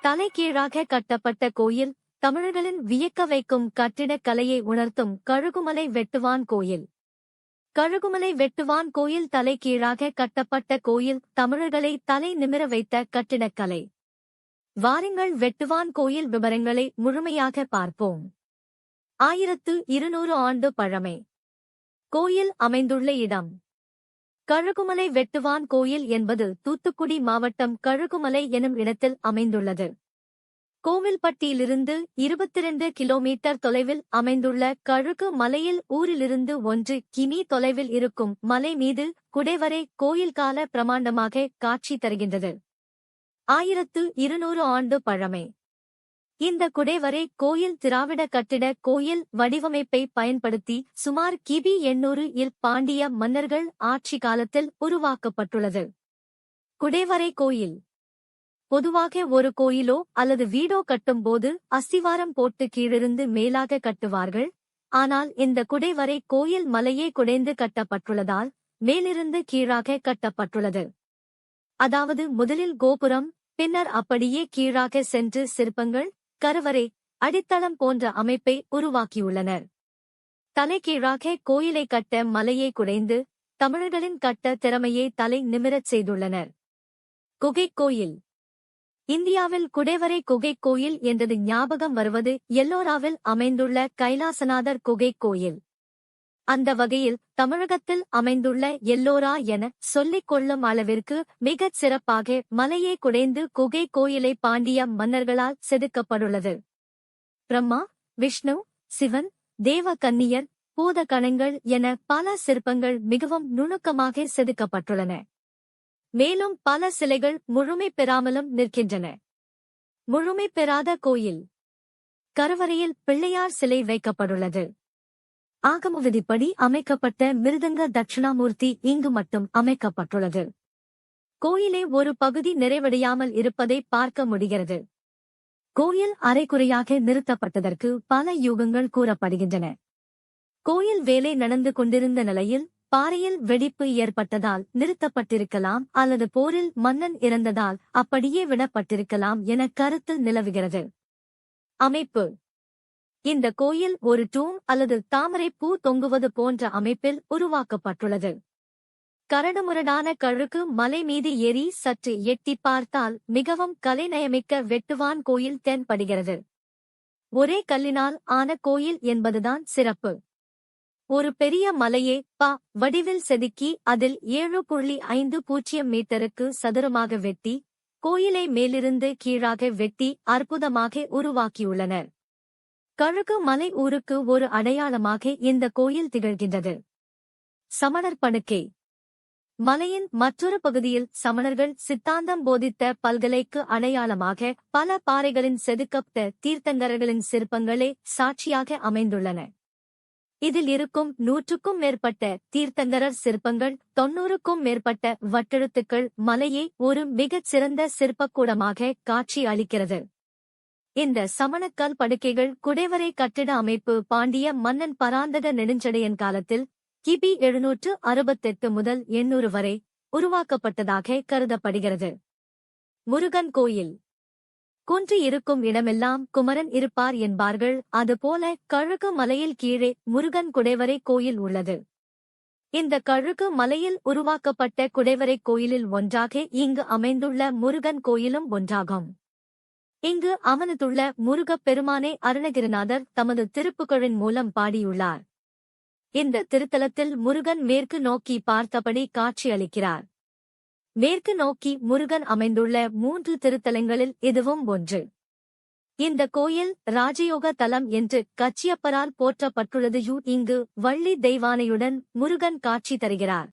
தலைகீழாக கட்டப்பட்ட கோயில் தமிழர்களின் வியக்க வைக்கும் கட்டிடக் கலையை உணர்த்தும் கழுகுமலை வெட்டுவான் கோயில். கழுகுமலை வெட்டுவான் கோயில் தலைகீழாக கட்டப்பட்ட கோயில் தமிழர்களை தலை நிமிர வைத்த கட்டிடக்கலை வாருங்கள் வெட்டுவான் கோயில் விவரங்களை முழுமையாக பார்ப்போம். ஆயிரத்து இருநூறு ஆண்டு பழமை. கோயில் அமைந்துள்ள இடம். கழுகுமலை வெட்டுவான் கோயில் என்பது தூத்துக்குடி மாவட்டம் கழுகுமலை எனும் இடத்தில் அமைந்துள்ளது. கோவில்பட்டியிலிருந்து இருபத்திரண்டு கிலோமீட்டர் தொலைவில் அமைந்துள்ள கழுகு மலையில் ஊரிலிருந்து ஒன்று கிமி தொலைவில் இருக்கும் மலை மீது குடைவரை கோயில் கால பிரமாண்டமாக காட்சி தருகின்றது. ஆயிரத்து இருநூறு ஆண்டு பழமை. இந்த குடைவரை கோயில் திராவிட கட்டிட கோயில் வடிவமைப்பை பயன்படுத்தி சுமார் கிபி எண்ணூறு இல் பாண்டிய மன்னர்கள் ஆட்சி காலத்தில் உருவாக்கப்பட்டுள்ளது. குடைவரை கோயில். பொதுவாக ஒரு கோயிலோ அல்லது வீடோ கட்டும்போது அஸ்திவாரம் போட்டு கீழிருந்து மேலாக கட்டுவார்கள். ஆனால் இந்த குடைவரை கோயில் மலையே குடைந்து கட்டப்பட்டுள்ளதால் மேலிருந்து கீழாக கட்டப்பட்டுள்ளது. அதாவது முதலில் கோபுரம் பின்னர் அப்படியே கீழாக சென்று சிற்பங்கள் கருவறை அடித்தளம் போன்ற அமைப்பை உருவாக்கியுள்ளனர். தலைகீழாக கோயிலை கட்ட மலையை குடைந்து தமிழர்களின் கட்ட திறமையை தலை நிமிரச் செய்துள்ளனர். குகைக் கோயில் இந்தியாவில் குடைவரை குகைக் கோயில் என்றது ஞாபகம் வருவது எல்லோராவில் அமைந்துள்ள கைலாசநாதர் குகைக் கோயில் அந்த வகையில் தமிழகத்தில் அமைந்துள்ள எல்லோரா என சொல்லிக் கொள்ளும் அளவிற்கு மிகச் சிறப்பாக மலையை குடைந்து குகை கோயிலை பாண்டிய மன்னர்களால் செதுக்கப்பட்டுள்ளது. பிரம்மா விஷ்ணு சிவன் தேவ கன்னியர் பூதகணங்கள் என பல சிற்பங்கள் மிகவும் நுணுக்கமாக செதுக்கப்பட்டுள்ளன. மேலும் பல சிலைகள் முழுமை பெறாமலும் நிற்கின்றன. முழுமை பெறாத கோயில். கருவறையில் பிள்ளையார் சிலை வைக்கப்பட்டுள்ளது. ஆகம விதிப்படி அமைக்கப்பட்ட மிருதங்க தட்சிணாமூர்த்தி இங்கு மட்டும் அமைக்கப்பட்டுள்ளது. கோயிலே ஒரு பகுதி நிறைவடையாமல் இருப்பதை பார்க்க முடிகிறது. கோயில் அரைக்குறையாக நிறுத்தப்பட்டதற்கு பல யூகங்கள் கூறப்படுகின்றன. கோயில் வேலை நடந்து கொண்டிருந்த நிலையில் பாறையில் வெடிப்பு ஏற்பட்டதால் நிறுத்தப்பட்டிருக்கலாம் அல்லது போரில் மன்னன் இறந்ததால் அப்படியே விடப்பட்டிருக்கலாம் என கருத்து நிலவுகிறது. அமைப்பு. இந்த கோயில் ஒரு டூம் அல்லது தாமரை பூ தொங்குவது போன்ற அமைப்பில் உருவாக்கப்பட்டுள்ளது. கரடுமுரடான கழுகு மலை மீது ஏறி சற்று எட்டி பார்த்தால் மிகவும் கலைநயமிக்க வெட்டுவான் கோயில் தென்படுகிறது. ஒரே கல்லினால் ஆன கோயில் என்பதுதான் சிறப்பு. ஒரு பெரிய மலையே பா வடிவில் செதுக்கி அதில் ஏழு புள்ளி ஐந்து பூஜ்ஜியம் மீட்டருக்கு சதுரமாக வெட்டி கோயிலை மேலிருந்து கீழாக வெட்டி அற்புதமாக உருவாக்கியுள்ளனர். கழுகு மலை ஊருக்கு ஒரு அடையாளமாக இந்த கோயில் திகழ்கின்றது. சமணர் படுக்கை. மலையின் மற்றொரு பகுதியில் சமணர்கள் சித்தாந்தம் போதித்த பல்கலைக்கு அடையாளமாக பல பாறைகளின் செதுக்கப்பட்ட தீர்த்தங்கரர்களின் சிற்பங்களே சாட்சியாக அமைந்துள்ளன. இதில் இருக்கும் நூற்றுக்கும் மேற்பட்ட தீர்த்தங்கரர் சிற்பங்கள் தொன்னூறுக்கும் மேற்பட்ட வட்டெழுத்துக்கள் மலையை ஒரு மிகச் சிறந்த சிற்பக்கூடமாக காட்சி அளிக்கிறது. இந்த சமணக்கல் படுக்கைகள் குடைவரை கட்டிட அமைப்பு பாண்டிய மன்னன் பராந்தக நெடுஞ்சடையன் காலத்தில் கிபி எழுநூற்று அறுபத்தெட்டு முதல் எண்ணூறு வரை உருவாக்கப்பட்டதாக கருதப்படுகிறது. முருகன் கோயில். குன்று இருக்கும் இடமெல்லாம் குமரன் இருப்பார் என்பார்கள். அதுபோல கழுகு மலையில் கீழே முருகன் குடைவரை கோயில் உள்ளது. இந்த கழுகு மலையில் உருவாக்கப்பட்ட குடைவரை கோயிலில் ஒன்றாக இங்கு அமைந்துள்ள முருகன் கோயிலும் ஒன்றாகும். இங்கு அவனதுள்ள முருகப் பெருமானை அருணகிரிநாதர் தமது திருப்புகழின் மூலம் பாடியுள்ளார். இந்த திருத்தலத்தில் முருகன் மேற்கு நோக்கி பார்த்தபடி காட்சியளிக்கிறார். மேற்கு நோக்கி முருகன் அமைந்துள்ள மூன்று திருத்தலங்களில் இதுவும் ஒன்று. இந்த கோயில் ராஜயோக தலம் என்று கச்சியப்பரால் போற்றப்பட்டுள்ளது யூ இங்கு வள்ளி தெய்வானையுடன் முருகன் காட்சி தருகிறார்.